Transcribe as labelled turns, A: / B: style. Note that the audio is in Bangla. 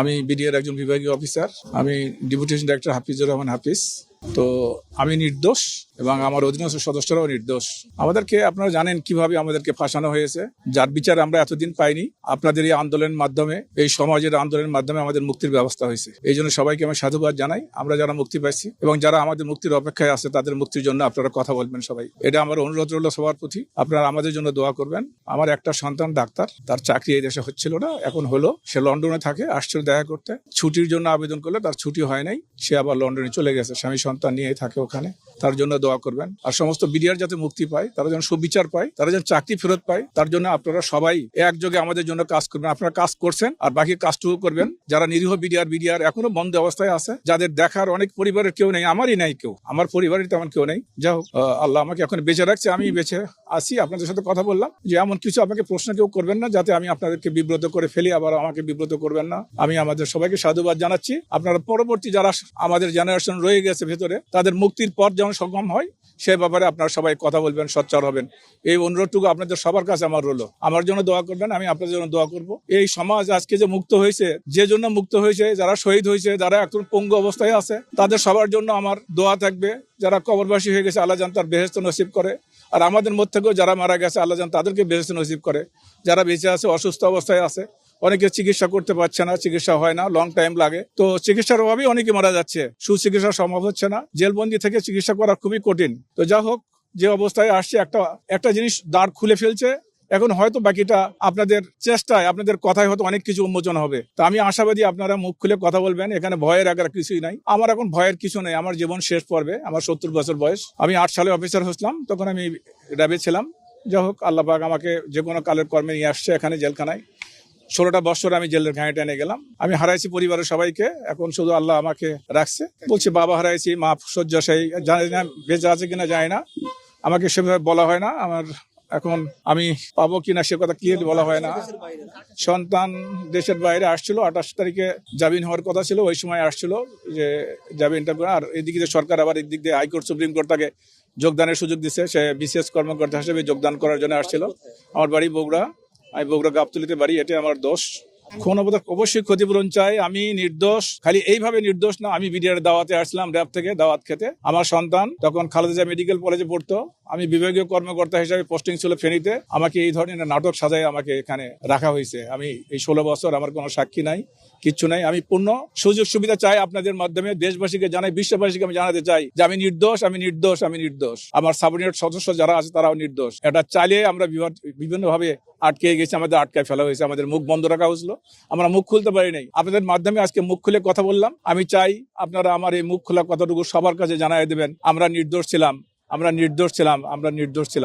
A: আমি বিডিআর একজন বিভাগীয় অফিসার আমি ডেপুটেশন ডাইরেক্টর হাফিজুর রহমান হাফিজ। তো আমি নির্দোষ এবং আমার অধীনস্থ সদস্যরাও নির্দোষ। আমাদেরকে আপনারা জানেন কীভাবে আমাদেরকে ফাঁসানো হয়েছে। যার বিচার আমরা এতদিন পাইনি। আপনাদের এই আন্দোলনের মাধ্যমে, এই সমাজের আন্দোলনের মাধ্যমে আমাদের মুক্তির ব্যবস্থা হয়েছে। এই জন্য সবাইকে আমি সাধুবাদ জানাই। আমরা যারা মুক্তি পাইছি এবং যারা আমাদের মুক্তির অপেক্ষায় আছে, তাদের মুক্তির জন্য আপনারা কথা বলবেন সবাই। এটা আমার অনুরোধ রইল সবার প্রতি। আপনারা আমাদের জন্য দোয়া করবেন। আমার একটা সন্তান ডাক্তার। তার চাকরি এই দেশে হচ্ছিল না, এখন হলো। সে লন্ডনে থাকে, আসছিল দেখা করতে। ছুটির জন্য আবেদন করলে তার ছুটি হয় নাই। সে আবার লন্ডনে চলে গেছে। স্বামী সন্তান নিয়ে থাকে ওখানে। তার জন্য দোয়া করবেন। আর সমস্ত বিডিআর যাতে মুক্তি পায়, তারা যেন সুবিচার পায়, তারা যেন চাকরি ফেরত পায়, তার জন্য আপনারা সবাই একযোগে আমাদের জন্য কাজ করবেন। আপনারা কাজ করছেন আর বাকি কাজটুকু করবেন। যারা নিরীহ বিডিআর বিডিআর এখনও বন্ধ অবস্থায় আছে, যাদের দেখার অনেক পরিবারের কেউ নেই, আমারই নাই কেউ, আমার পরিবারের তেমন কেউ নেই। যা হোক আল্লাহ আমাকে এখন বেঁচে রাখছে, আমি বেঁচে আসি আপনাদের সাথে কথা বললাম যে এমন কিছু আপনাকে প্রশ্ন কেউ করবেন না, যাতে আমি আপনাদেরকে বিব্রত করে ফেলি, আবার আমাকে বিব্রত করবেন না। আমি আমাদের সবাইকে সাধুবাদ জানাচ্ছি। আপনারা পরবর্তী যারা আমাদের জেনারেশন রয়ে গেছে ভেতরে, তাদের মুক্তির পর যেমন সক্ষম হয়, সে ব্যাপারে আপনারা সবাই কথা বলবেন সচ্চার হবেন। এই অনুরোধটুকু আপনাদের সবার কাছে আমার রইল। আমার জন্য দোয়া করবেন, আমি আপনাদের জন্য দোয়া করব। এই সমাজ আজকে যে মুক্ত হয়েছে, যে জন্য মুক্ত হয়েছে, যারা শহীদ হয়েছে, যারা এখন পঙ্গু অবস্থায় আছে, তাদের সবার জন্য আমার দোয়া থাকবে। যারা কবরবাসী হয়ে গেছে, আল্লাহ জান তার বেহেস্ত নসিব করে। আর আমাদের মধ্যে যারা মারা গেছে, আল্লাহ জান তাদেরকে বেহেস্ত নসিব করে। যারা বেঁচে আছে, অসুস্থ অবস্থায় আছে অনেকে চিকিৎসা করতে পারছে না, চিকিৎসা হয় না লং টাইম লাগে। তো চিকিৎসার অভাবেই অনেকে মারা যাচ্ছে। সুচিকিৎসা সম্ভব হচ্ছে না। জেলবন্দি থেকে চিকিৎসা করা খুবই কঠিন। তো যা হোক, যে অবস্থায় আসছে, একটা একটা জিনিস দাঁড় খুলে ফেলছে। এখন হয়তো বাকিটা আপনাদের চেষ্টায়, আপনাদের কথায় হয়তো অনেক কিছু উন্মোচন হবে। তো আমি আশাবাদী আপনারা মুখ খুলে কথা বলবেন। এখানে ভয়ের আগার কিছুই নাই। আমার এখন ভয়ের কিছু নেই। আমার জীবন শেষ পর্বে। আমার সত্তর বছর বয়স। আমি আট সালে অফিসার হচ্ছিলাম তখন আমি র্যাবে ছিলাম। যা হোক, আল্লাহ আমাকে যে কোনো কালের কর্মে নিয়ে আসছে এখানে জেলখানায়। ষোলোটা বছর আমি জেলের ঘাঁয়ে টেনে গেলাম। আমি হারাইছি পরিবারের সবাইকে। এখন শুধু আল্লাহ আমাকে রাখছে। বলছি, বাবা হারাইছি, মা শয্যাশায়ী জানি না বেঁচে আছে কিনা জানি না। আমাকে সেভাবে বলা হয় না। আমার এখন আমি পাবো কিনা সে কথা ক্লিয়ার বলা হয় না। সন্তান দেশের বাইরে আসছিল, আঠাশ তারিখে জামিন হওয়ার কথা ছিল, ওই সময় আসছিল যে জামিনটা আর এদিকে যে সরকার আবার এদিক দিয়ে হাইকোর্ট, সুপ্রিম কোর্ট তাকে যোগদানের সুযোগ দিচ্ছে সে বিশেষ কর্মকর্তা হিসেবে যোগদান করার জন্য আসছিল। আমার বাড়ি বগুড়া। আমি বগুড়া গাবতলিতে বাড়ি এটা আমার দোষ। কোন অবদান অবশ্যই ক্ষতিপূরণ চাই আমি নির্দোষ। খালি এইভাবে নির্দোষ না, আমি বিডিআর দাওয়াতে আসলাম র্যাব থেকে, দাওয়াত খেতে। আমার সন্তান তখন খালেদা মেডিকেল কলেজে পড়তো। আমি বিভাগীয় কর্মকর্তা হিসাবে পোস্টিং ছিল ফেনীতে। আমাকে এই ধরনের নাটক সাজায় আমাকে এখানে রাখা হয়েছে। আমি এই ষোলো বছর আমার কোনো সাক্ষী নাই, কিচ্ছু নাই। আমি পূর্ণ সুযোগ সুবিধা চাই আপনাদের মাধ্যমে, দেশবাসীকে জানাই, বিশ্ববাসীকে আমি জানাতে চাই যে আমি নির্দোষ আমি নির্দোষ আমি নির্দোষ। আমার সাবঅর্ডিনেট সদস্য যারা আছে তারাও নির্দোষ। এটা চালিয়ে আমরা বিভিন্ন ভাবে আটকে গেছে, আমাদের আটকায় ফেলা হয়েছে, আমাদের মুখ বন্ধ রাখা হয়েছিল। আমরা মুখ খুলতে পারি নাই। আপনাদের মাধ্যমে আজকে মুখ খুলে কথা বললাম। আমি চাই আপনারা আমার এই মুখ খোলা কথাটুকু সবার কাছে জানাই দেবেন। আমরা নির্দোষ ছিলাম, আমরা নির্দোষ ছিলাম, আমরা নির্দোষ ছিলাম।